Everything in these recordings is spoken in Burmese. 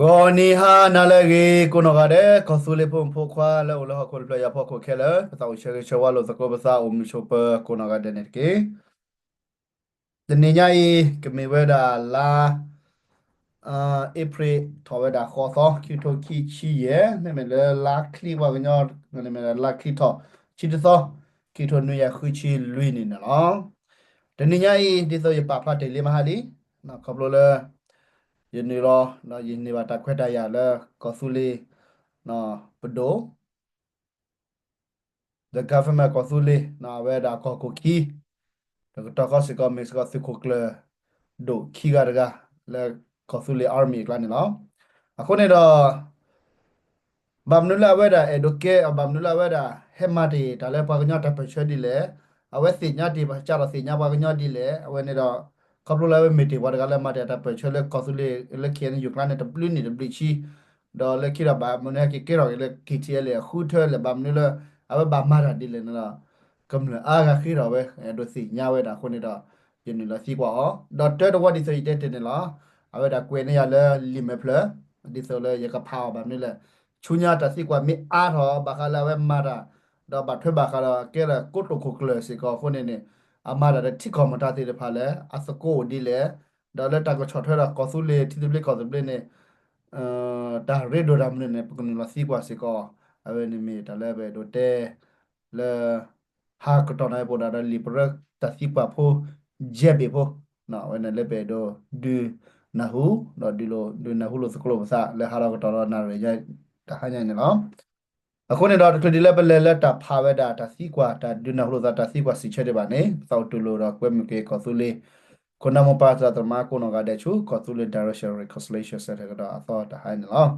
ရောနီဟာနာလေကေကိုနဂါတဲ့ခဆူလေပုံဖိုခွာလောလောခေါ်ပလရဖို့ခိုခဲလဲပတောရှေရှဝါလောသကောပစာအုံချိုပကိုနဂါတဲ့နေကေတနေညာဤကမေဝဒါလာအာဧပြီထောဝဒါခေါ်သောကျူတိုကီချီယေနေမလေလာကလီဝါညောနေမလေလာကလီထောချီတသောကီတိုနွေရခုချီလွိနေနော်တနေညာဤဒီသောရပဖတ်တယ်လေမဟာလီနော်ခေါပလိုလဲ ယနေရောနော်ယနေပါတခွက်တရလဲကောဆူလီနော်ပဒို the government ကောဆူလီနော်ဝဲဒါကောကိုကီတကကောစကောမစ်ကောစကိုကလဒိုခီဂါရဂါလဲကောဆူလီ army ကလည်းနော်အခုနေတော့ဘမ်နူလာဝဲဒါအဒိုကေဘမ်နူလာဝဲဒါဟက်မာတီဒါလဲပါကညတာပချွဲဒီလဲအဝဲစီညတီပါချတော့စီညပါကညဒီလဲအဝဲနေတော့ kaplo la me te war gala ma ta pe chole kosule le kien yu klan ta blu ni de bli chi do le kira ba mo ne ki kero le ki ti le khu the le ba mo le a ba ba ma ra di le na kam le a ga khi ro be do si nya we da khu ni da yin ni la si kwa ho do te do wa di so yi te te ne la a we da kwe ne ya le li me ple di so le ye ka pha ba ni le chu nya ta si kwa mi a tho ba ka la we ma ra do ba thwe ba ka la ke la ko to ko kle si ko khu ni ni အမရတဲ့ထိခေါ်မတာတဲ့ဖာလဲအစကိုဒီလေဒါလက်တကချော်ထွဲတာကောဆူလေတီ တီပလေကောဆူပလေနဲ့အာဒါရေဒိုရမ်နဲ့ပကနလစီကွာစီကောအဝဲနေမီဒါလည်းပဲဒိုတဲလေဟာကတော်နိုင်ပေါ်ဒါလီပရတစီပါဖိုဂျေဘေဖိုနော်ဝဲနေလည်းပဲဒိုဒူနဟူတော့ဒီလိုဒူနဟူလို့စကလို့မစားလဲဟာရကတော်နာရရတဟညာနေနော်အခုနေတော့ကဒီလက်ပ လက်လက်တာဖာဝဲတာတာစီကွာတာဒုနာဟလိုတာစီကွာစီချက်တယ်ပါနေစောက်တူလိုတော့ကွဲမကေကောသူလေးခုနမပါတာတမကိုနကတဲ့ချူကောသူလေး direction reconciliation ဆက်တဲ့ကတော့အသောတာဟိုင်းနော်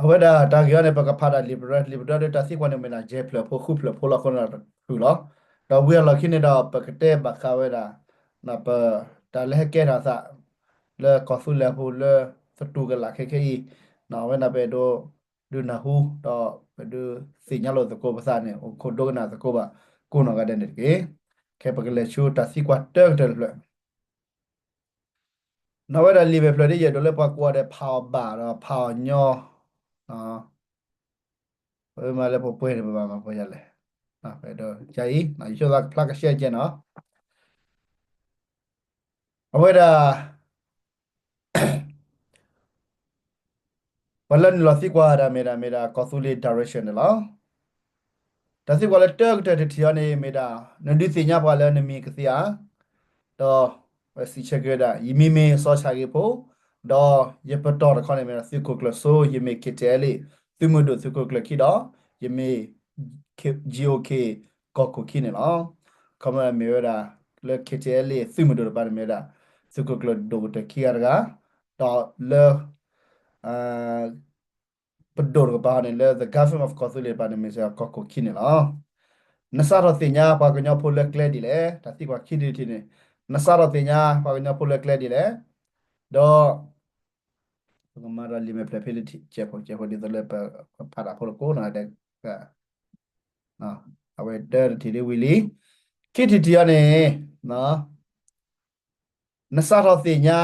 အဝဲတာတာကြရနေပကဖာတာ liberal liberal တာစီကွာနေမနာဂျေဖလဖို့ခုဖလဖို့လာခုနထူလောတော့ဝီလာခိနေတော့ပကတဲ့ဘခဝဲတာနပတာလဲကဲတာစလဲကောသူလဲဖို့လဲစတူကလာခဲခဲနော်ဝဲနာပဲတော့ ဒုနာဟုတော့ဘဒုစိညာလို့သကိုပစာနေခိုဒိုကနာသကိုပါကိုနောကတဲ့နေကေခေပကလေချူတာစီကွာတဲတယ်ဖလနဝရလီဘေဖလဒီရဒလပကွာတဲ့ဖောဘာတော့ဖောညောနော်ဘယ်မှာလဲပေါ်ပွဲနေပါမှာပေါ်ရလဲနော်ဘယ်တော့ဂျာကြီးနော်ရှောကဖလကရှက်ကျနော်အဝဲဒါ ဘလန်လစီကွာဒါမေဒါမေဒါကောဆူလီဒါရက်ရှင်နော်ဒါစီကွာလက်တက်တက်တီယနေမေဒါနဒီစီညာပါလဲနမီကစီယာတော့စီချက်ကြတာယီမီမီဆောချာကေဖို့တော့ယပတော်ခေါနေမေဒါစီကိုကလဆိုယီမီကတဲလီသူမဒုစီကိုကလခိတော့ယီမီဂျီအိုကေကောကိုခိနေနော်ကမမေရဒါလက်ခိတဲလီသူမဒုပါမေဒါစီကိုကလဒိုတခိရကတော့လေ အာပဒိုရဘာနေလေ the government of Kosule ပါနေမစကောကိုခိနေလားနဆာရတင်ညာပါကညာဖိုလက်ကလက်ဒီလေတတိကွာခိဒီတီနေနဆာရတင်ညာပါကညာဖိုလက်ကလက်ဒီလေတော့ကမာရလီမေပလက်ဖီလတီချက်ဖို့ချက်ဖို့ဒီတော့ပါပါတာဖိုကိုနာတဲ့ကနော်အဝဲတဲတီလေးဝီလီခိတီတီရနေနော်နဆာရတင်ညာ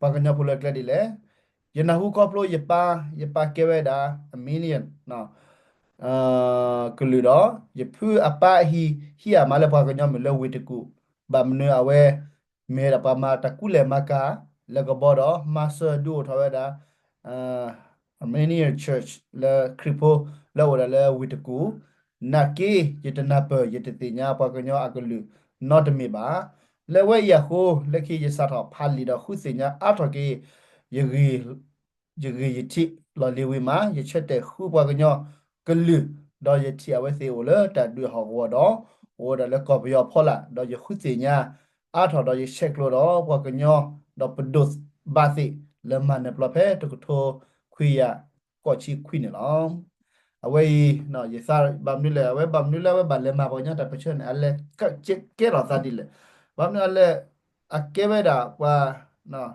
ပါကညာဖိုလက်ကလက်ဒီလေ ယနာဟုကောပလိုယပါယပါကေဝဒါအမီလီယန်နော်အာကလူတော့ယဖူအပဟီဟီအမလပါကညမလဝေတကူဗမ်နအဝဲမေရပါမာတကူလေမကာလကဘောတော့မဆာဒူထဝဒါအာ Armenian Church လေခရပိုလောဝရလေဝေတကူနာကေယတနာပယတတိညာပါကညအကလူ not me ပါလေဝဲယဟိုလက်ခိယစတ်ဖာ ဂီယဂီယတိလော်လီဝီမာယချက်တဲ့ခုပွားကညောကလူဒေါ်ယတိအဝဲစီဝလတဒူဟောဝတော့ဝဒလကောဘယောဖောလာဒေါ်ယခုစီညာအာထော်ဒေါ်ယချက်ကလို့တော့ပွားကညောဒေါ်ပဒုစဘာစီလမန်နပလဖဲတကထိုခွေရကောချီခွိနေလောအဝဲနော်ယစာဘမ်နူလေအဝဲဘမ်နူလေဝဲဘလဲမှာပေါ်ညတာပချွန်အလဲကချက်ကဲရသာဒီလေဘမ်နူလေအကဲဝဲတာကွာနော်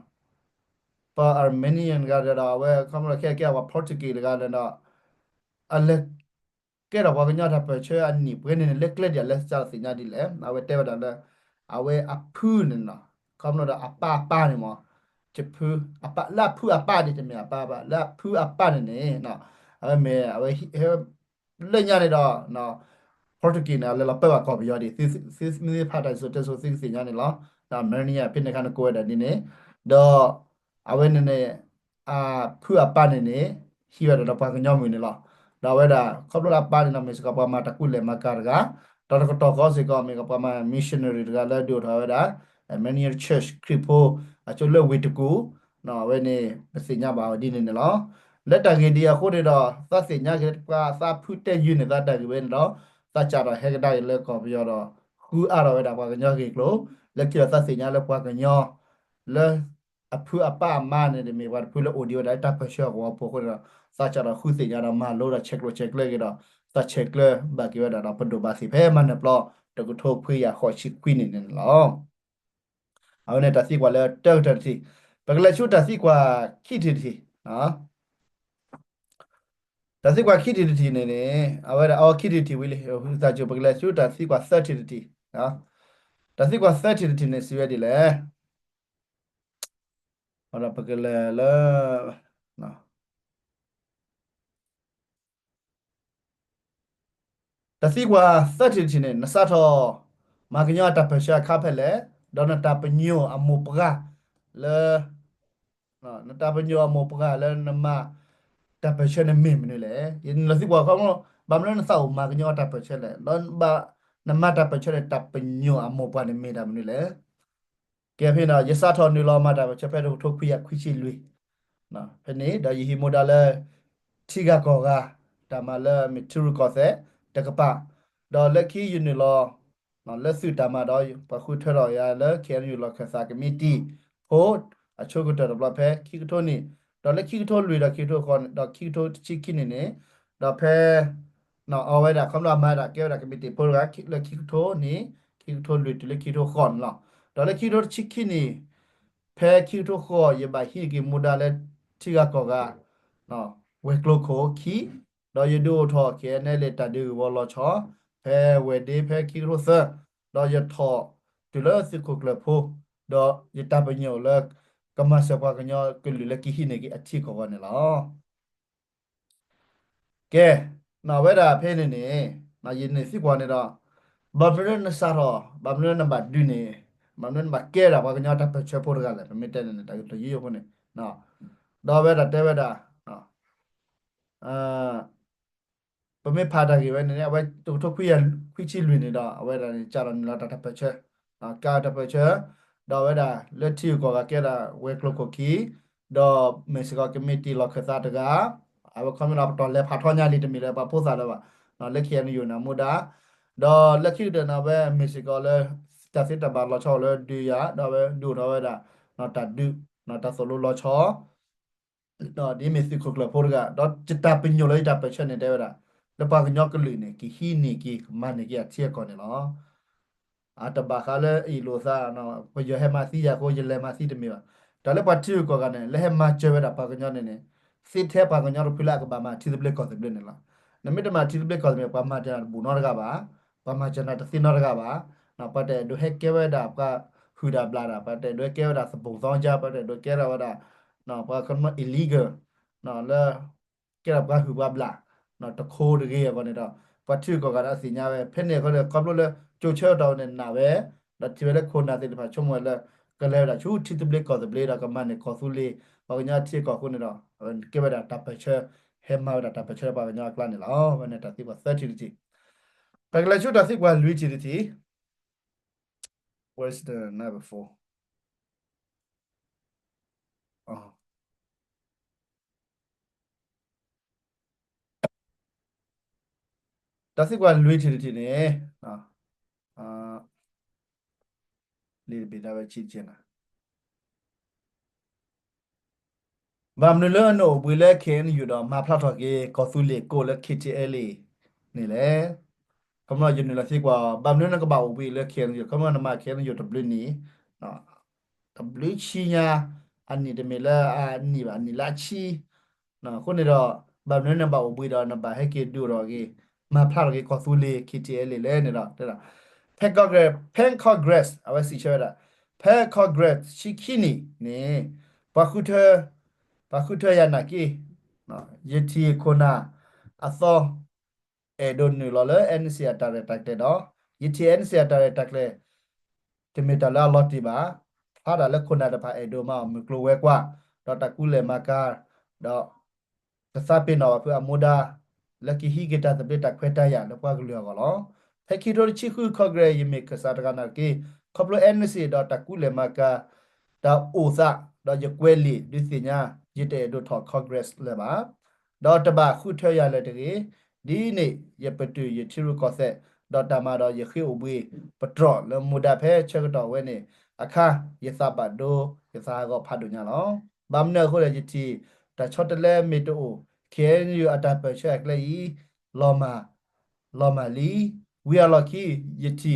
ပါ Armenian ကလည်းဝဲကမရခဲကဝ Portuguese ကလည်းတော့အလက်ကဲတော့ဘာကညတာပချေအနိဘွေနေလက်လက်ရလက်စားစညာဒီလေအဝဲတဲဝဒါလေအဝဲအဖူးနေနော်ကမလို့အပါပါနေမချဖူအပလာဖူအပဒီတမပါပါလာဖူအပနေနေနော်အမေအဝလေညာနေတော့နော် Portuguese နာလည်းပဲကော်ပြီးရဒီစစ်စစ်မီဖတ်တယ်ဆိုတဲ့ဆိုစစ်စညာနေလားဒါမန်နီယာဖြစ်နေခါကိုရတဲ့ဒီနေတော့ အဝဲနေနေအာဖူအပနေနေဟီရတော့ပါကညောင်းမနေလားဒါဝဲတာခေါပလာပါနေနမစကပါမတကုလေမကာကတော်တော်ကောစီကောမေကပါမ missionary ကလည်းဒိုထားဝဲတာ many church kripo အချို့လက်ဝေတကူနော်ဝဲနေမစညာပါဒီနေနော်လက်တကေဒီယခိုးတဲ့တော့သတ်စညာကေပါသာဖုတဲ့ယူနေတာတကေပဲနော်သတ်ကြတော့ဟဲကဒိုင်လက်ကောပြီးတော့ဟူအရောဝဲတာပါကညောကေကလို့လက်ကျသတ်စညာလက်ပွားကညောလဲ အဖူအပါမနဲ့ဒီမေဘာဖူလအိုဒီယိုဒိုင်တာဖရှောကောပိုခိုရာစာချရာခုစီကြတာမလို့တာချက်လို့ချက်လဲကြတော့တာချက်လဲဘာကိဝဒါတာပဒိုဘာစီဖဲမနဲ့ပလော့တကုထိုဖွေရခေါ်ချီကွီနေနေလောအော်နဲ့တသိကွာလဲတောက်တသိပကလချူတသိကွာခိတိတိနော်တသိကွာခိတိတိနေနေအဝဲအော်ခိတိတိဝီလေဟူစာချူပကလချူတသိကွာ30တိနော်တသိကွာ30တိနေစီရဒီလဲ ဟောလာပကလလာနော်တသိကွာသတ်တင်ချင်းနဲ့နစထောမာကညောတပရှာခဖက်လေဒေါနတာပညိုအမောပကလေနော်နတာပညိုအမောပကလေနမတပရှာနဲ့မင်းမနေလေယင်းနသိကွာကောင်းလို့ဘာမလို့နစောမာကညောတပရှာလေလွန်ဘာနမတာပရှာလေတပညိုအမောပကနဲ့မင်းတာမနေလေ ကဲဖေးနော်ယစထောနေလောမတာပချက်ဖဲထုတ်ထုတ်ခွိရခွိချီလွေနော်ဖနေဒါယဟီမိုဒါလဲထိကကောကတမလဲမီထူကောစေတကပတော့လက်ခီယူနေလောနော်လက်စုတမတော့ပခုထရောရလဲခဲယူလခစာကမတီဖို့အချိုကတဘလဖဲခိကထိုနီတော့လက်ခိကထိုလွေတော့ခိကထိုခေါ်တော့ခိကထိုချိခိနေနေတော့ဖဲနော်အဝဲတာခမလာမတာကဲတာကမတီပိုရခိလက်ခိကထိုနီခိကထိုလွေတလက်ခိကထိုခေါ်နော် တော့လက်ခိကထိုချိခိနေဖဲခိကထိုခေါ်ရပါဟီကီမူဒါလက်ထိကကောကနော်ဝဲကလိုခိုခိတော့ယဒိုထောခဲနဲလေတဒူဝလောချောဖဲဝဲဒေးဖဲခိရိုဆာတော့ရထောတူလစခုကလဖိုတော့ရတပညောလကမစပွားကညောကလူလကိဟိနေကိအချိခေါ်ကနေလားကဲနော်ဝဲတာဖဲနေနေနော်ယင်းနေစိကွာနေတော့ဘာဖရနစားတော့ဘာမနနဘဒူနေ မနနဘကဲတာဘာကညောတပချဖို့ရကလည်းမတဲနေတယ်တရေရခုနေနော်တော့ဝဲတာတဲဝဲတာနော်အာပမေဖာတာကြီးပဲနည်းနည်းအဝဲတူထုတ်ခွေရခွေချီလွင်နေတော့အဝဲတာကြာတော့လာတာပချက်အာကာတပချက်တော့ဝဲတာလက်တီကိုကကဲတာဝဲကလကိုကီတော့မေစကကမတီလောက်ခသတကအဝကမနာတော့လက်ဖာထောညာလီတမီလဲပါပို့စားတော့ပါနော်လက်ခီယနယူနာမူဒါတော့လက်ခီတနာပဲမေစကလဲ တသစ်တပါလောချောလဲဒီရတော့ပဲဒူတော့ပဲဒါနော်တဒူနော်တဆိုလိုလောချောတော့ဒီမစ်စီခုကလပေါ်ကတော့จิตပညိုလိုက်တာပချက်နေတယ်ဗျာလပကညောကလူနေကီဟီနေကီမနေကီအချေကောနေလောအတဘာခါလဲအီလိုစာနော်ဘယဟမစီရကိုရလဲမစီတမီပါဒါလည်းပါတီကောကနေလဲဟမချဲဝဲတာပါကညောနေနေစစ်ထဲပါကညောဖီလာကဘာမတီဒပလက်ကောတပလက်နေလားနမိတမတီဒပလက်ကောတမီပါမတာဘူနော်ကပါပါမချနာတသိနော်ကပါ နော်ပတ်တဲ့ဒုဟက်ကဲဝဒကဟူဒါဘလာတာပတ်တဲ့ဒုကဲဝဒစပုံသောကြပတ်တဲ့ဒုကဲရဝဒနော်ပါကမ illegal နော်လဲကဲရပါဟူဘဘလာနော်တခိုးတကယ်ရပါနေတော့ပတ်ထူကောကရာစီညာပဲဖက်နေကောကပ်လို့လဲကြိုချေတောင်းနေနာပဲဒါတိပဲခိုနာတဲ့ပါချုံမလဲကလဲတာချူတီတဘလကောတဘလေတာကမန်နေကောဆူလီပါညာတီကောခုနေတော့ကေဘတာတပ်ပချဟဲမာတာတပ်ပချပါညာကလနေလောမနေတာတိပါ30တီပကလချူတာစီကွာလူချီတီ Where's the number four? Oh. ဒါစစ်ကွာလွေးထီထီနေနော်အာလေးပေးတာပဲချစ်ချင်တာဗမ်နလနိုဘွေလက်ခင်ယူတော့မဖလာတော့ကေကောသူလေကိုလက်ခစ်တီအဲလီနေလေကမ္ဘာယူနေလက်စစ်ကွာဗမ်နနကဘာဘွေလက်ခင်ယူကမ္ဘာနမခင်ယူတဘလနီနော်တဘလချီညာအန်နီတမေလာအန်နီဘာနီလာချီနော်ခုနေတော့ဗမ်နနဘာဘွေတော့နဘာဟဲကေဒူတော့ကေမဖလာကေကောသူလေ KTL လေလဲနေတာတဲ့လား Pancogras Pancogras အဝစီချရတာ Pancogras ရှိ ခိနီနေဘာခုထဘာခုထရနာကီနော်ယတိခုနာအသောအဲဒွန်နူလောလအန်စီအတာရတက်တဲ့တော့ယတိအန်စီအတာရတက်လေတမီတလာလော်တီပါဖာဒါလခုနာတပါအဲဒိုမာမကလိုဝဲကွာတော့တကူလေမကာတော့သစပင်တော့ပြအမူဒါလက်ကီဟီဂီတာတပိတခွဲတရလပွားကလေးကောလောဖက်ခီတိုချီခုခဂရယမေကစားတကနာကေခပလိုအန်စီတော့တကူလေမကာဒါအိုစာတော့ရကွဲလီဒီစညာရတဲ့ဒိုထော်ကော့ဂရက်လေပါတော့တပါခုထွရရတဲ့ကေ ဒီနေ့ရပတူရချီရကောဆက်တော့တမတော့ရခိအဘွေပထရလမူဒါဖဲချက်တော့ဝဲနေအခါယသပဒိုယသကောဖတ်ဒုညာလောဘာမနခုရကြတီတချတ်လဲမီတိုခဲယူအတာပချက်လေလောမာလောမာလီဝီအလကီယတီ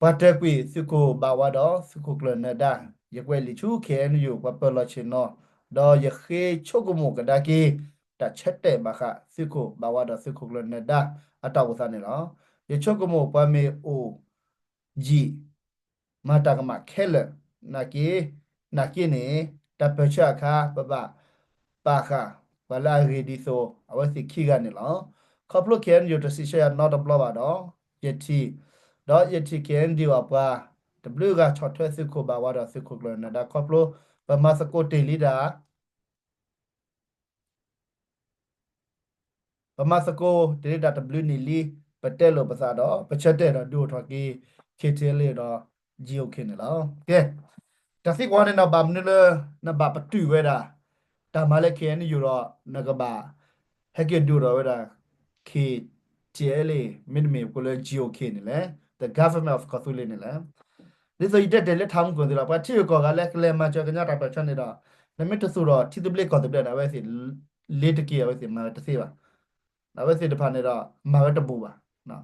ပတ်တက်ကွေစုကိုဘာဝတော့စုကိုကလနဒါယကွဲလီချူခဲယူပပလချင်နော်တော့ယခေချုပ်ကမိုကဒါကီ တချက်တဲ့မခစုကိုဘာဝတော့စုကိုကလနဒါအတောက်စနေလောယချုပ်ကမိုပမေအိုဂျီမတာကမခဲလနာကီနာကီနေတပချခါပပပါခါဘလာရီဒီဆိုအဝစီခိကနေလောခေါပလိုကန်ယူတစီရှယ်နော်တဘလပါတော့ယတိတော့ယတိကန်ဒီဝပါ W ကချော့ထွဲစစ်ခုပါဝါတော့စစ်ခုကလနဒါခေါပလိုပမစကိုတေလီဒါ ပမစကိုတေလီဒါ W နီလီပတဲလိုပစာတော့ပချက်တဲ့တော့ဒူထော်ကီခေတဲလေတော့ဂျီယိုခင်းနော် ကဲတသိကွာနေတော့ဗမ်နလနဘပတူဝဲတာတာမလည်းခဲနေယူတော့နကဘာဟက်ကဒူတော့ဝဲတာခေတဲလေမင်းမေကိုလေဂျီယိုခင်းနေလေ the government of Kathule နေလေဒီဆိုရတဲ့လက်ထောင်းကိုဒီတော့ပါတီကောကလည်းကလေမချကညတာပတ်ချနေတော့နမစ်တဆူတော့တီတပလက်ကောတပလက်ဒါပဲစီလေတကီပဲစီမာတစီပါ ဒါပဲစီတဖာနေတော့မာပဲတပူပါနော်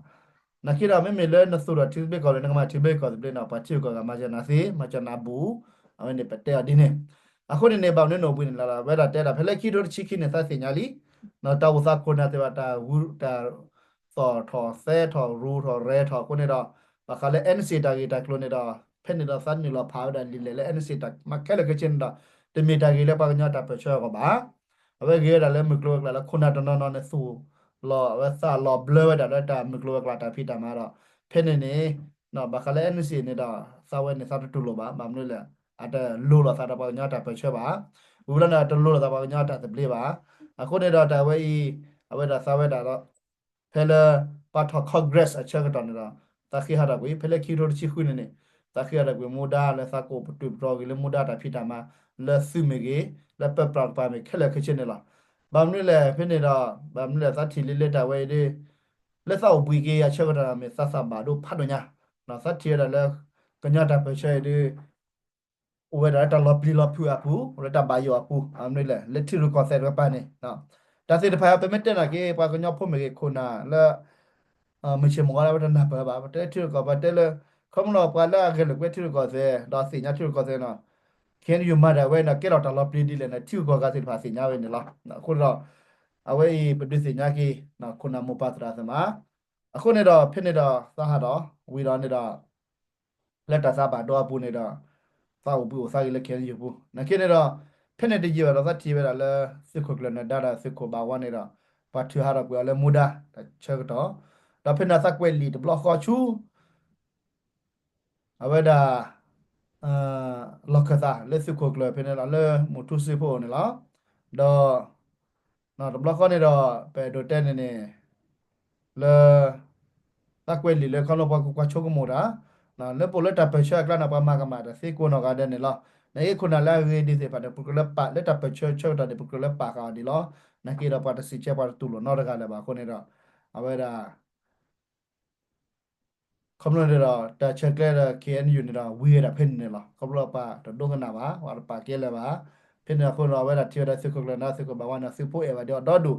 နခိရမေမေလဲနဆူတော့တီတပလက်ကောလည်းငါမတီတပလက်ကောတပလက်တော့ပါတီကောကမချနာစီမချနာဘူးအဝင်နေပတဲ့ဒီနေအခုနေနေပေါနေနော်ပွင့်လာလာဘဲတာတဲ့တာဖလက်ခီတို့ချီခီနေသစင်ညာလီနော်တာဝသကိုနာတေဝတာဝူတာသောထောဆဲထောရူထောရဲထောကိုနေတော့ဘာခလဲ NC တာဂီတာကလိုနေတာဖက်နေတာစန်နီလာဖာဒါလီလေလေ NC တာမကဲလကချင်းတာတမီတာဂီလေပါညတာပချောကပါအဝဲဂေရလည်းမကလိုကလာခုနာတနော်နော်နဲ့ဆူ လောဝဆာလောဘလဝဒါတာမကလိုကလာတာဖိတာမှာတော့ဖက်နေနေနော်ဘာခလဲ NC နေတာစာဝဲနေစာတူလိုပါမမလို့လေအတလိုလာစာတာပါညတာပချေပါဝူလနာတလိုလာတာပါညတာတပလေးပါအခုနေတော့တာဝဲဤအဝဲတာစာဝဲတာတော့ဖဲလပါထခေါဂရက်အချက်ကတော့နေတာတခိဟာတာကိုဖဲလခီရိုချီခွနေနေတခိဟာတာကိုမိုဒါလက်စကိုပတူပရောဂီလမိုဒါတာဖိတာမှာလက်စုမေကေလက်ပပရပါမေခက်လက်ခချင်းနေလား ဘာမလို့လဲဖိနေတော့ဘာမလို့လဲသတိလေးလက်တာဝဲဒီလက်စောက်ပွေကေရချက်ကတော့မေဆဆပါတို့ဖတ်တော့ညာနော်သတိရလည်းကညတာပချဲဒီဝဲတာတလပလီလဖူအပူရတာဘယောအပူအမလို့လဲလက်တီရကောဆက်ရပါနေနော်ဒါစီတဖာပမတက်နာကေပါကညောဖို့မေကေခုနာလဲအမချေမောလာဘတနာပါပါတဲတီကောပါတဲလဲခမလောပါလာကေလကွတီကောစေဒါစီညာတီကောစေနော် ခင်ယူမတာဝဲနော်ကေတော့တလပလီဒီလဲနော်တီကောကစီတဖာစီညာဝဲနေလားနော်ခုတော့အဝဲပဒုစီညာကေနော်ခုနာမပတရာသမာအခုနေတော့ဖြစ်နေတော့သဟာတော့ဝီတော့နေတော့လက်တစားပါတော့ပူနေတော့သာဝပူစာရလက်ခဲယူပူနခေနေတော့ဖက်နေတကြီးတော့သတ်တီပဲလားစစ်ခုကလနဲ့ဒါဒါစစ်ခုဘာဝနေတော့ပါထူဟာတော့ကွာလဲမူဒါချက်တော့တော့ဖက်နာစကွဲလီတဘလော့ခေါ်ချူအဝဒါ အာလော့ကသာလက်စစ်ခုကလဖက်နေလားလဲမတူစီဖို့နေလားတော့နော်တဘလော့ခေါ်နေတော့ပဲဒိုတဲနေနေလဲစကွဲလီလဲခေါ်လို့ပါကွာချုကမိုတာနော်လဲပိုလက်တာပချက်ကလာနာပါမကမာတဲ့စေကိုနော်ကတဲ့နေလားနေခုနလာရေဒီစေပါတဲ့ပုကလပါလက်တာပချချောတာတဲ့ပုကလပါကဒီလောနကေရပါတစီချက်ပါတူလို့နော်တကလည်းပါခုနေတော့အဝဲ ဒါကမ္ဘာနေတော့တချက်ကလေး KNU နေတာဝေးရဖင်နေလားကမ္ဘာပါတော့ဒုက္ခနာပါဝါပါကဲလည်းပါဖင်နေခုတော့ဝဲတာတီရတဲ့စကုကလနာစကုဘာဝနာစပိုအေဝါတော့တော့ဒူ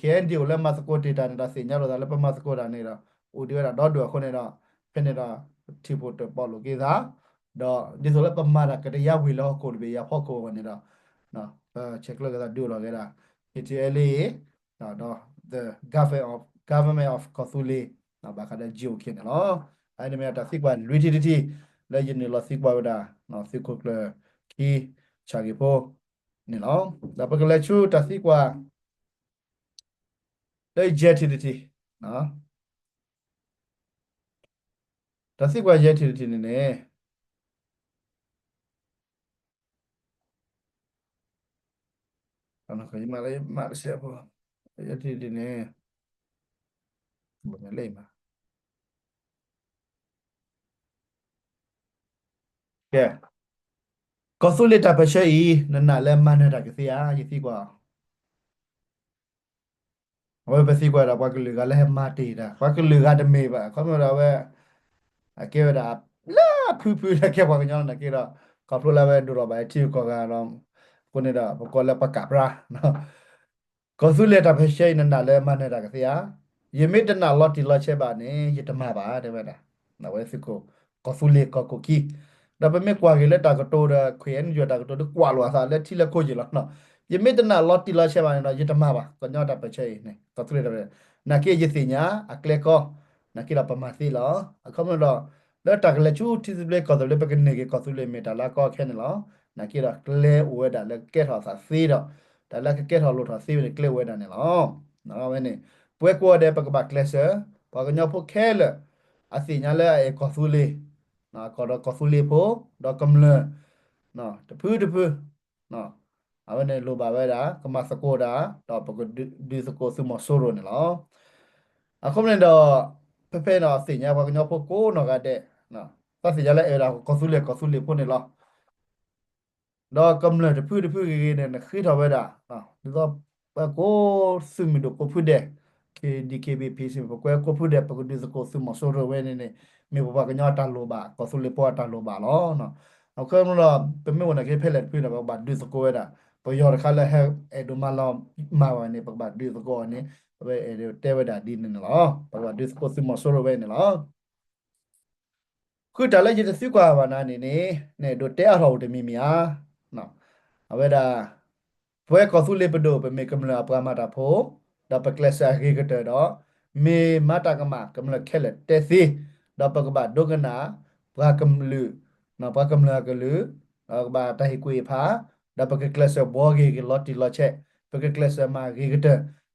KNU လည်းမစကိုတေတာနေတာစင်ညတော့လည်းပမစကိုတာနေတော့ဦးဒီရတော့ဒူခုနေတော့ဖင်နေတော့တီဖို့တော့ပေါ်လို့ကေသာတော့ဒီဆိုလည်းပမာတာကတရဝီလောကိုဘေရဖောက်ကိုဝင်တော့နော်အဲချက်လကတာဒူလောကတာ HLA တော့တော့ the government of government of Kothule နော်ဘာကတဲ့ဂျီယိုခင်နော်အဲ့ဒီမြတ်တာစစ်ကွာ liquidity လည်းယင်းလောစစ်ကွာဝဒါနော်စစ်ခုကလခီ chagi po ni lo da pa kala chu ta si kwa dai jet ti ti no ta si kwa jet ti ti ne ne ana ka ma le ma se po jet ti ti ne bo ne le ma ကဲ ကောဆူလီတာပရှေဤနနလဲမန်နေတာကစီယာယစီကွာဝဲပစီကွာတော့ဘာကလူကလည်းမတေတာဘာကလူကတမေပါခေါမတော့ဝဲအကေဒါလာဖူဖူလက်ကေဘာကညောင်းနကေတော့ကောဖလိုလာဝဲဒူတော့ဘာတီကောကတော့ကိုနေတာဘကောလက်ပကပရာနော်ကောဆူလီတာပရှေနနလဲမန်နေတာကစီယာယမိတနာလော်တီလော်ချေပါနေယတမပါတဲ့ဝဲတာနော်ဝဲစကိုကောဆူလီကောကိုကီ ဒါပေမဲ့ကွာကလေးတာကတိုးရခွေအန်ကြတာကတိုးကွာလောစားလက်ထိလက်ကိုကြီးလားနော်ယမေတနာလော်တီလာချက်ပါနော်ယတမပါကညောတာပချေနေတထရတဲ့နာကေယစီညာအကလေကောနာကေလာပမာစီလောအခမလို့လက်တကလက်ချူတီစဘလေကောတယ်ပကနေကေကောသူလေမီတာလာကောခဲနေလောနာကေလာကလေဝဲတာလက်ကဲထော်စာစီတော့ဒါလက်ကဲထော်လို့ထော်စီနေကလေဝဲတာနေလောနော်ဝဲနေပွဲကောတဲ့ပကပကလက်ဆာဘာကညောဖို့ခဲလအစီညာလဲအကောသူလေ နော်ကောတော့ကောဖူလီဖိုတော့ကမ္လနော်တဖူးတဖူးနော်အဝနဲ့လိုပါပဲဒါကမစကိုဒါတော့ပကဒီစကိုစမဆိုရိုနေလောအခုမင်းတော့ဖဖေနော်စင်ညာဘာကညောဖို့ကိုနော်ကတဲ့နော်ပတ်စီရလဲအဲ့ဒါကောဖူလီကောဖူလီဖို့နေလောတော့ကမ္လတဖူးတဖူးကြီးနေခိတော်ပဲဒါနော်ဒီတော့ကိုစမီတော့ကိုဖူးတဲ့ KDKB PC ပကွဲကိုဖူးတဲ့ပကဒီစကိုစမဆိုရိုဝဲနေနေမေဘဘကညတာလိုပါကောဆူလေပေါ်တာလိုပါလောနော်အခုမလို့ပမေဝနကေဖဲလက်ပြတော့ဘာဒုစကိုရတာပယောရခလာဟဲအဒူမလောမာဝနေပဘာဒုစကိုနေဘယ်အဲတဲဝဒါဒီနေလောပဘာဒုစကိုစမဆိုရဝဲနေလောခုတလည်းရတဲ့စုကွာဘာနာနေနေနေတို့တဲအထောက်တမီမီယာနော်အဝဲဒါဘွဲကောဆူလေပဒိုပမေကမလာပရမတာဖို ဒါပကလဆာခေကတတော့မေမတကမကမလခဲလက်တဲစီဒါပကဘဒုကနာဘာကမလူနာဘာကမလာကလူဘာတဟိကွေဖာဒါပကကလဆာဘောဂေကလော်တီလော်ချက်ပကကလဆာမာခေကတ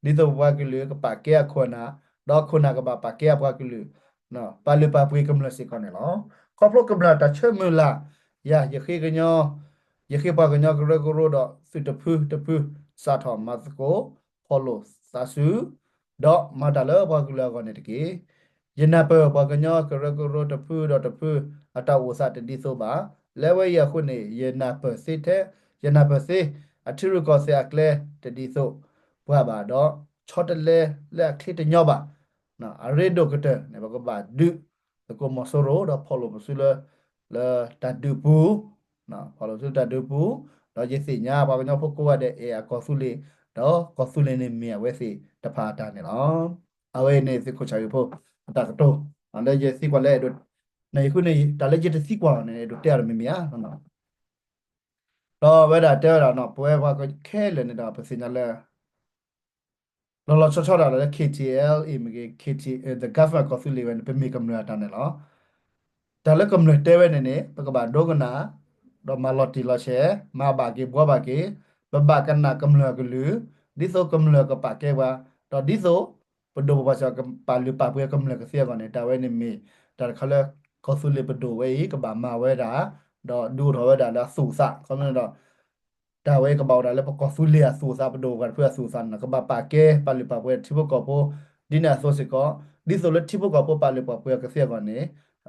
ဒီတော့ဘာကလူကပါကေခွနာတော့ခုနာကပါပါကေဘာကလူနော်ပါလပပွေကမလစီကောနယ်ောကောပလကမလာတချေမလာယာယခေကညောယခေပါကညောကရကရတော့စစ်တဖူးတဖူးစာထောမတ်ကို follow sa su do ma da la ba ku la ko ne de ke ယနပပကညောကရကရတဖူဒတဖူအတဝဆတတိဆိုပါလဲဝဲရခုနေယနပစေတဲ့ယနပစေအထရုကောဆေအကလေတတိဆိုဘွားပါတော့ချောတလဲလက်ခလတညောပါနော်အရေဒိုကတဲ့နေဘကပါဒုတကမဆိုရောတော့ဖော်လို့မစလလာတဒူပူနော်ဖော်လို့စတဒူပူတော့ရစီညာဘာကညောဖို့ကိုရတဲ့အေအကောဆုလေး တော့ကောဆုလေးနေမြေဝဲစီတဖာတာနေတော့အဝဲနေစခုချာရဖို့တာကတော့အဲ့ဒီစီကွာလဲတို့နေခုနေဒါလည်းကျတဲ့စီကွာနေတို့တဲ့ရမမရနော်တော့ဝဲတာတဲ့ရတော့ပွဲဘာကခဲလဲနေတာပစင်လဲလောလောချောချောတာလဲ KTL img KT the government coffee level ပြမိကမရတာနေလောဒါလည်းကမ္လတဲဝဲနေနေပကဘာဒိုကနာတော့မလော်တီလော်ချေမဘာကေဘောဘာကေ ဘဘကနာကမ္လကလူဒီဆိုကမ္လကပါကေဝါတော့ဒီဆိုပဒိုဘာချာပါလူပါပွဲကမလကစီယကနေတာဝဲနေမီတာခလကောဆူလေပဒိုဝဲကဘာမဝဲတာတော့ဒူတော်ဝဲတာလာဆူစခေါင်းတော့တာဝဲကဘောတာလည်းပကောဆူလေဆူစပဒိုကဖွေဆူစနကဘာပါကဲပါလူပါပွဲတိဘကောပိုဒီနာဆိုစကောဒီဆိုလက်တိဘကောပိုပါလူပါပွဲကစီယကနေ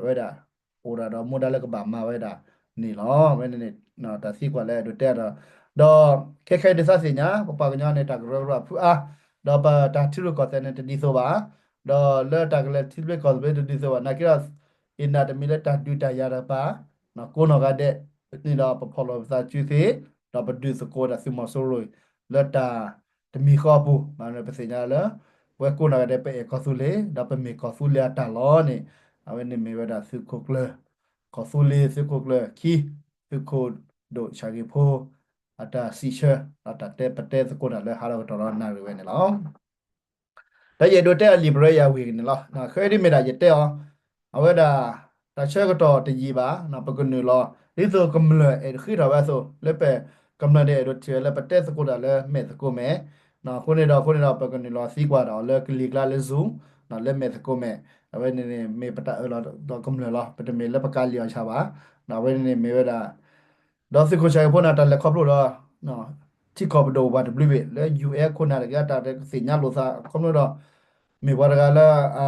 ဝဲတာဟိုတာတော့မိုဒါလည်းကဘာမဝဲတာနေလောဝဲနေနော်တာစီကွာလဲတို့တဲ့တော့ တော့ခဲခဲဒသစညာပပကညာနေတာကရရဖူအားတော့ပါတာထီရကောတဲ့နဲ့တတိဆိုပါတော့လက်တာကလေးထီရကောတဲ့တတိဆိုပါနာကိရအင်နာတမီလက်တာဒူတာရတာပါနော်ကိုနော်ကတဲ့ဒီတော့ပဖော်လို့စာကျူသေးတော့ပဒူစကိုဒါစီမဆိုရိုလက်တာတမီခေါ်ဘူးမနပစညာလာဝဲကိုနော်ကတဲ့ပဲကောဆူလေတော့ပမီကောဆူလေတာလောနေအဝဲနေမေဝဒါစုခုကလကောဆူလေစုခုကလခီစုခုဒိုချာဂီဖို အတာစီချာအတာတဲပတဲစကိုနာလဲဟာတော့တော်တော်နာရဝဲနေလောဒါရတော့တဲ့လီဘရယာဝီနေလောနာခဲဒီမီတာရတဲ့အောင်အဝဲဒါတချက်ကတော့တကြီးပါနော်ပကနူလောဒီဆိုကမ္လအဲ့ခိရပါဆိုလက်ပဲကမ္လတဲ့တို့ချေလက်ပတဲ့စကိုဒါလဲမဲ့စကိုမဲနော်ခုနေတော့ခုနေတော့ပကနေလောစီကွာတော့လက်ကလီကလာလဲဇူနော်လက်မဲ့စကိုမဲအဝဲနေနေမေပတာလောတော့ကမ္လလောပတမေလက်ပကလီချပါနော်ဝဲနေနေမေဝဒါ တော့စကိုချေဖို့နာတလက်ခေါပလို့တော့နော်တိခေါပတော့ဘာ W လဲ UA ခုနာရကတာတဲ့စညာလို့စာခုလို့တော့မေဝရကလာအာ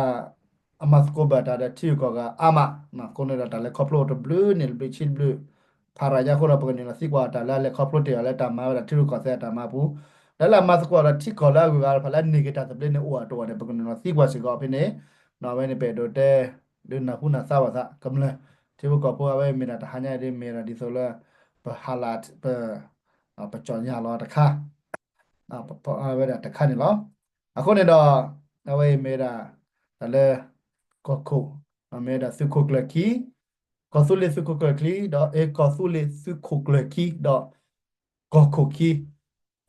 အမတ်ကိုဘတာတဲ့တီကောကအမနော်ခုနေတော့တလက်ခေါပလို့တော့ blue နေ blue chill blue ဖာရာယာခိုရပကနီနစီကွာတာလာလေခေါပလိုတေလာတာမာရာတီရူကောဆာတာမာဘူးလာလာမတ်ကွာရတီကောလာကူကဖလာနေကတာတပလနေအိုအတော်တယ်ပကနီနစီကွာစီကောဖိနေနော်ဝဲနေပေတော့တဲဒုနာခုနာစာဝါကမ္လတီဘကောပေါ်ဝဲမီနာတဟညာဒီမီရာဒီဆိုလာ ပဟာလာတ်ပပချောညာလောတခါအပပအဝဲတခါနေလောအခုနေတော့အဝဲမေရာတလေကောခုအမေရာစုခုကလကီ Console Sukukli dot e Console Sukukli dot Gokoki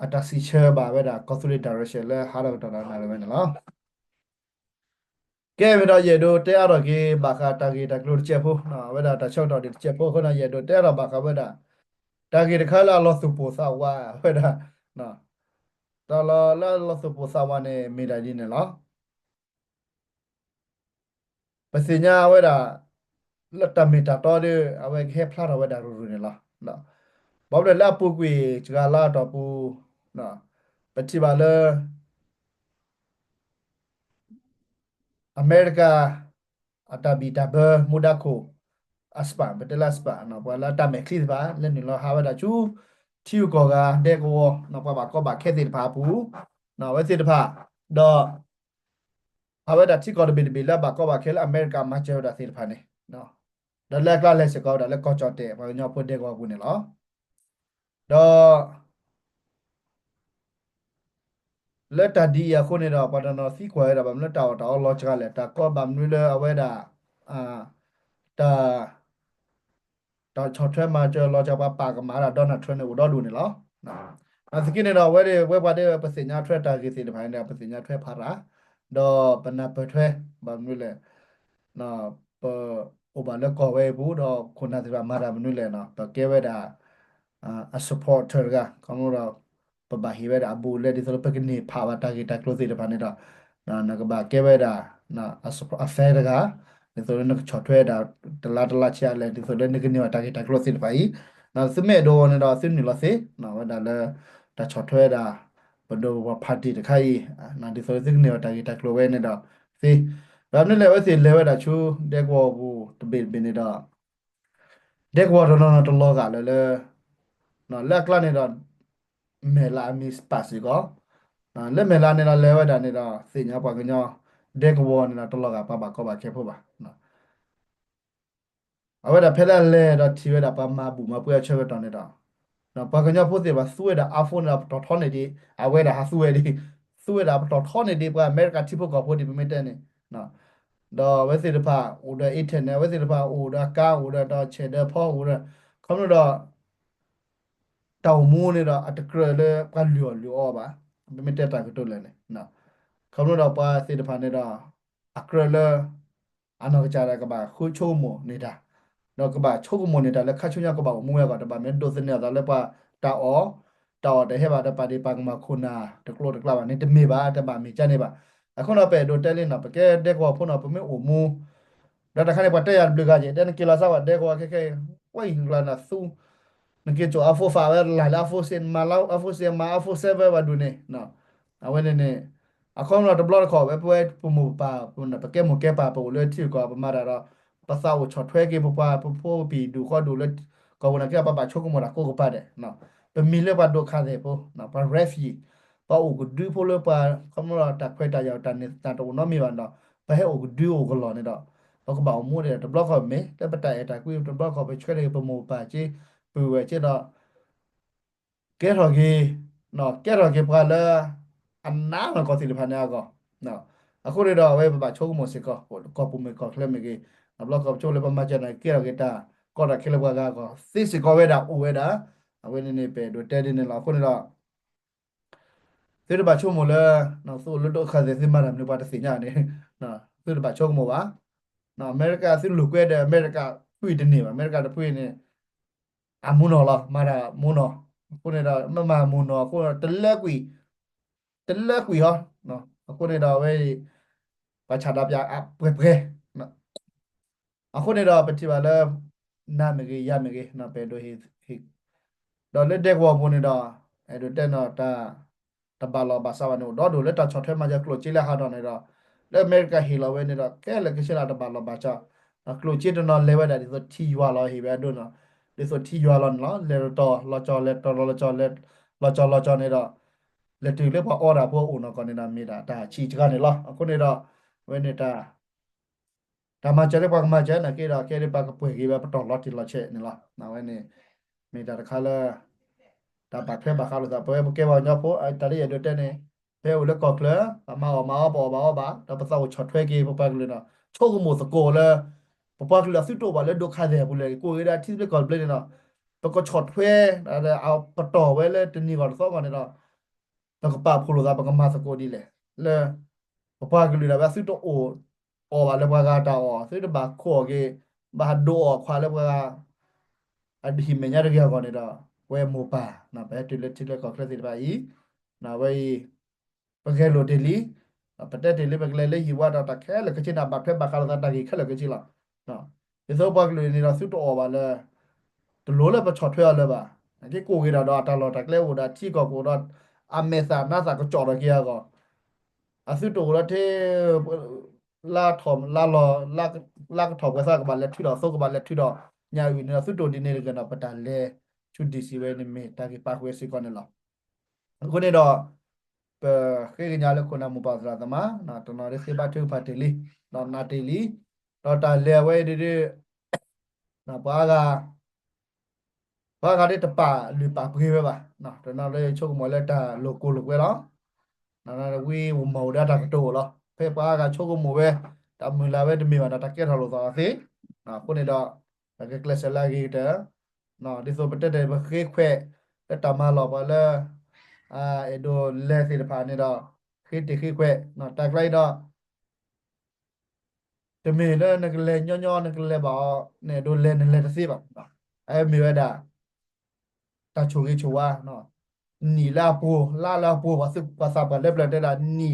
အတစီချာပါပဲဒါ Console Direction လဲဟာတော့တော်တော်နားလည်းနော်ကဲမတော့ရေတို့တဲရတော့ကေဘာခတာကေတကလို့ချက်ဖို့နော်ဝဲဒါတချောက်တော့ဒီချက်ဖို့ခဏရေတို့တဲရတော့ဘာခဝဲဒါ တာကေတခါလာလောစုပိုစာဝါဝဲဒါနော်တော်လာလာလောစုပိုစာဝါနဲ့မိတာကြီးနဲ့နော်ပစညာဝဲဒါလတ်တမီတာတော်တဲ့အဝဲခဲဖလာတော့ဝဲဒါရူရူနေလားနော်ဘောက်တဲ့လာပုကွေချကလာတော့ပူနော်ပတိပါလေအမေရိကအတာဘီတာဘမူဒါကို အစပါဘတလစပါနော်ဘောလာတမဲခလစ်ပါလဲနေလောဟာဝဒါချူတီယူကောကတဲ့ကိုနော်ပါပါကောပါခဲတဲ့ပါပူနော်ဝဲစစ်တဖတော့ဟာဝဒါတီကောဒဘီဘီလာပါကောပါခဲလအမေရိကမှာချေဒါစစ်တဖနေနော်ဒါလက်ကလက်စကောဒါလက်ကောချော့တဲ့ဘာညောဖို့တဲ့ကောကူနေလောတော့လက်တဒီယခုနေတော့ပဒနာစီခွဲရပါမလက် တော်တော်လောချကလက်တာကောဗမ်နွေလအဝဲတာအာတာတော့ချော်ထွဲမှာကျော်လောချပါပါကမာတာတော့နထွဲနေတော့လူနေလောနော်အစကိနေတော့ဝဲတဲ့ဝဲပါတဲ့ပစညာထွဲတာကိစီတပိုင်းတဲ့ပစညာထွဲဖာရာတော့ပနာပထွဲဗမ်နွေလေနော်ပဟိုဘာလက်ကောဝဲဘူးတော့ခုနကတည်းကမာရာမနွေလေနော်ပကဲဝဲတာအာ supporter ကကောင်းတော့ပပဟိဝဲတာအဘူလက်ဒီဆိုပကနေဖာဝတာဂီတာကလိုစီတပါနေတော့နာနကဘာကဲဝဲတာနာအဖဲက ဒီဆိုရင်ချော်ထွဲတာတလာတလာချလဲဒီဆိုလည်းနေကနေတာဂီတာကလိုစီတပါဤနာစမဲတော့နေတော့စင်းနီလစေနာဝဒါလဲတာချော်ထွဲတာဘဒိုပါတီတခိုင်နာဒီဆိုစင်းနေတာဂီတာကလိုဝဲနေတော့စေဘာမလဲဝဲစီလဲဝဲတာချူတဲ့ကောဘူးတပိပနေတော့တဲ့ကောတော့တော့တော့လောကလဲလဲနော်လက်ကလာနေတော့မဲလာမီစပါစီကောနော်လက်မဲလာနေတော့လဲဝဲတာနေတော့စင်ညာပွားကညော ဒက်ကောနေတော့တလောကပါပါကောပါခဲဖို့ပါနော်အဝဲတာဖဲလာလဲတော့တီဝဲတာပါမဘူးမပွေချဲတော့နေတော့နော်ပါကညောဖို့စီပါဆူဝဲတာအဖုန်းတော့တော်ထောနေဒီအဝဲတာဟာဆူဝဲဒီဆူဝဲတာတော်ထောနေဒီပါအမေရိကတီဖို့ကောဖို့ဒီမီတဲနေနော်တော့ဝဲစီတဖာအိုဒါအိထနေဝဲစီတဖာအိုဒါကာအိုဒါတော့ချေတဲ့ဖောအိုဒါခမလို့တော့တောင်မိုးနေတော့အတကရလေကလျော်လျော်ပါမမတက်တာကတော့လည်းနော် ခမလို့တော့ပါစေတဖာနေတော့အကရလေအနောကြရကပါခုချိုးမနေတာတော့ကပါချိုးမနေတာလက်ခါချုံရကပါမူရကတပါမင်းဒိုစနေတော့လည်းပါတာအောတော်တဲ့ဟဲ့ပါတဲ့ပါဒီပါကမခုနာတကလို့တကလာပါနေတမေပါတပါမေချနေပါအခုတော့ပဲဒိုတဲလင်းတော့ပကဲတဲ့ကောဖုန်းတော့ပမေအိုမူဒါတခါနေပါတဲ့ရဘလကကြီးတဲ့ကီလာစားပါတဲ့ကောခဲခဲဝိုင်းလာနာသူ Nake cho afo fa ver la la afo sen malau afo sen ma afo se ver wadu ne no awene ne akom no de blog ko we pwe pu mu pa pu na pa ke mu ke pa pu le ti ko pa ma da ro pa sa wo chho thwe ke pu pa pu pho bi du ko du le ko na ke pa pa chho ko mo da ko ko pa de no pe mi le pa do kha de pu no pa refi pa o ko du pho le pa kom no ta khwe ta ya ta ne ta to no mi ba no pa he o ko du o ko lo ne do တော့ကဘာမိုးတဲ့ block ကမေတပတိုင်တာကွေ block ကပဲချွဲတယ်ပမိုပါချေပူဝဲချေတော့ကဲတော့ကြီးနော်ကဲတော့ကြီးပါလာ အနာမကောစီလဖာနာကောနော်အခုရတော့ဝဲပပချိုးမစကောဟိုကောပူမေကောခလမေကြီးဘလော့ကောချိုးလေပမချနိုင်ကဲတော့ကြီးတာကောတာခဲလဘကကောသိစကောဝဲတာအိုဝဲတာအဝဲနေနေပဲတို့တဲနေလာခုနေတော့သေရပါချိုးမလဲနော်ဆိုလွတ်တော့ခါစေစမရမ်လို့ပါတစညာနေနော်သေရပါချိုးမပါနော်အမေရိကသိလူကွဲတဲ့အမေရိကပွေတနေပါအမေရိကတပွေနေအမုနော်လားမာရာမုနော်ခုနေတာမမမုနော်ခုတလက်ကွီ တလက်ကွီဟာနော်အခုနေတာဝဲဘာချတာပြအပွဲပွဲနော်အခုနေတာပတိပါလဲနာမကြီးရမကြီးနော်ပဲတို့ဟိဟိတော့လက်တဲ့ကောပုံနေတာအဲ့တို့တဲ့နော်တာတပါလောဘာသာဝနတော့တို့လက်တချော်ထဲမှာကြကလို့ကြည့်လက်ဟာတော့နေတော့လက်အမေရိကဟီလောဝဲနေတော့ကဲလက်ကရှိလာတပါလောဘာချကလို့ကြည့်တော့လဲဝဲတာဒီဆိုတီရွာလောဟိပဲတို့နော်ဒီဆိုတီရွာလောနော်လေတော့လောချော်လက်တော်လောချော်လက်လောချော်လောချော်နေတော့ လက်တူလေးပေါ်အော်တာဖို့ဦးနော်ကောနေတာမိတာဒါချီချကနေလောအခုနေတော့ဝဲနေတာဒါမှကျတဲ့ဘာမှကျနေကေတော့ကဲတဲ့ဘာကပွေကြီးပဲပတော်လော်တီလော်ချက်နေလားနော်ဝဲနေမိတာတခါလဲဒါဘာဖဲဘာခါလို့သာပွဲကဲပါညဖို့အဲတလေးရတဲ့နေဖဲဦးလက်ကော့ကလအမအမပေါ်ပါပါတော့ပစောချော်ထွဲကြီးပပကလေးနော်ချိုးကမို့စကိုလဲပပကလေးစစ်တော့ပါလဲဒုခါတယ်ဘူးလေကိုရတာတိစကော့ပလေးနော်ပကချော်ထွဲဒါအောပတော်ဝဲလဲတနီကတော့စောကနေတော့ တော့ကပါဖိုလိုသာပကမစကိုဒီလေလေပပကလူလာဘစစ်တော့အိုအော်ဘာလေဘကတာအော်စစ်တော့ဘာခေါ်ကေဘာဒိုခွာလေဘကအဒီမညာရကြကောနေတာဝဲမူပါနော်ဘဲတူလက်တူလက်ကောခရစီတပါဤနော်ဝဲပကဲလိုတလီပတက်တလီပကလေလေဟီဝါတာတခဲလေကချင်နာဘဖက်ဘခါလာတာကြီးခက်လေကချီလာနော်ဒီသောဘကလူနေတာစစ်တော့အော်ဘာလေတလို့လည်းပချော်ထွဲရလဲပါဒီကိုကေတာတော့အတလော်တကလဲဟိုတာချီကောကိုတော့ အမေသာနာသာကိုကြော်ရကြကောအစုတိုရတဲ့လာထ ோம் လာလောလာလာထ ோம் ကစားကဘာလက်ထီတော့သုတ်ကဘာလက်ထီတော့ညာဝီနေစုတိုဒီနေကနပတလေချူဒီစီဝဲနေမေတာကေပါခွေစီကောနေလောအခုနေတော့ပခေကညာလခုနမပါစလာသမနာတနော်ရခေဘတ်ထူဖတ်တီလီတော့နာတီလီတော့တာလေဝဲဒီဒီနာပါက ဘာကတဲ့တပါလူပါပြေပဲပါနော်တနော်လေချုပ်မလဲတာလိုကိုလိုကွဲတော့နာနာဝေးဝမောဒတာကတော့လောဖေပါကချုပ်ကမပဲတမလာပဲတမီပါတာတကက်ထလို့သွားသေးနော်ခုနေတော့တကက်ကလစလာကြီးတဲ့နော်ဒီဆိုပတက်တဲ့ခေခွဲတမလောပါလဲအာအဲ့ဒိုလဲစီတဖာနေတော့ခေတခေခွဲနော်တက်လိုက်တော့တမီလဲနကလဲညောညောနကလဲပါနေဒိုလဲနေလဲတစီပါအဲမီဝဲတာ တာချိုကြီးချိုဝါနော်နီလာပူလာလာပူဘာစပါစာပါလက်ပလက်တဲ့လာနီ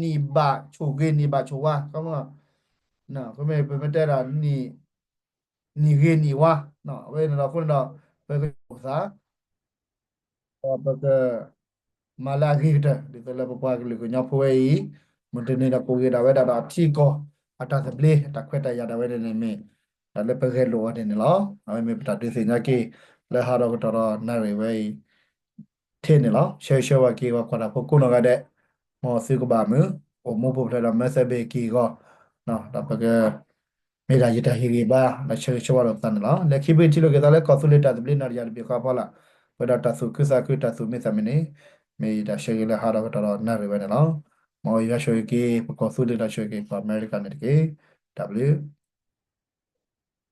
နီဘာချိုကြီးနီဘာချိုဝါကောင်းလားနော်ဘယ်မဲ့ဘယ်မဲ့တဲ့လာနီနီကြီးနီဝါနော်ဝဲနော်ခုနတော့ဘယ်ကစားဘယ်ကမလာဂီတဒီတလည်းပပကလေးကိုညဖိုးရေးမတနေတော့ကိုရတာဝဲတာတော့ထီကောအတာသပလေးတခွက်တရတာဝဲနေမင်းဒါလည်းပကဲ လိုရတယ်နော်အမေပတာဒီစင်ညာကေလဲဟာတော့တော့နာရီဝဲထင်းနေလားရှယ်ရှယ်ဝကေကခွာတာဖို့ကိုနော်ကတဲ့မောစီကဘာမူအမိုးဖို့ထလာမက်ဆေဘေကီကနော်ဒါပကဲမေရာရတာဟီရီဘာမရှယ်ရှယ်ဝတော့တန်လားလက်ခိပိတီလိုကလည်းကော်ဆူလေတာဒပလီနာရီယာဘီခါပါလာဝဒတာဆုကစားကတာဆုမေသမနေမေဒါရှယ်လေဟာတော့တော့နာရီဝဲနော်မောရရှယ်ကေကော်ဆူလေတာရှယ်ကေပါအမေရိကန်နေကေ W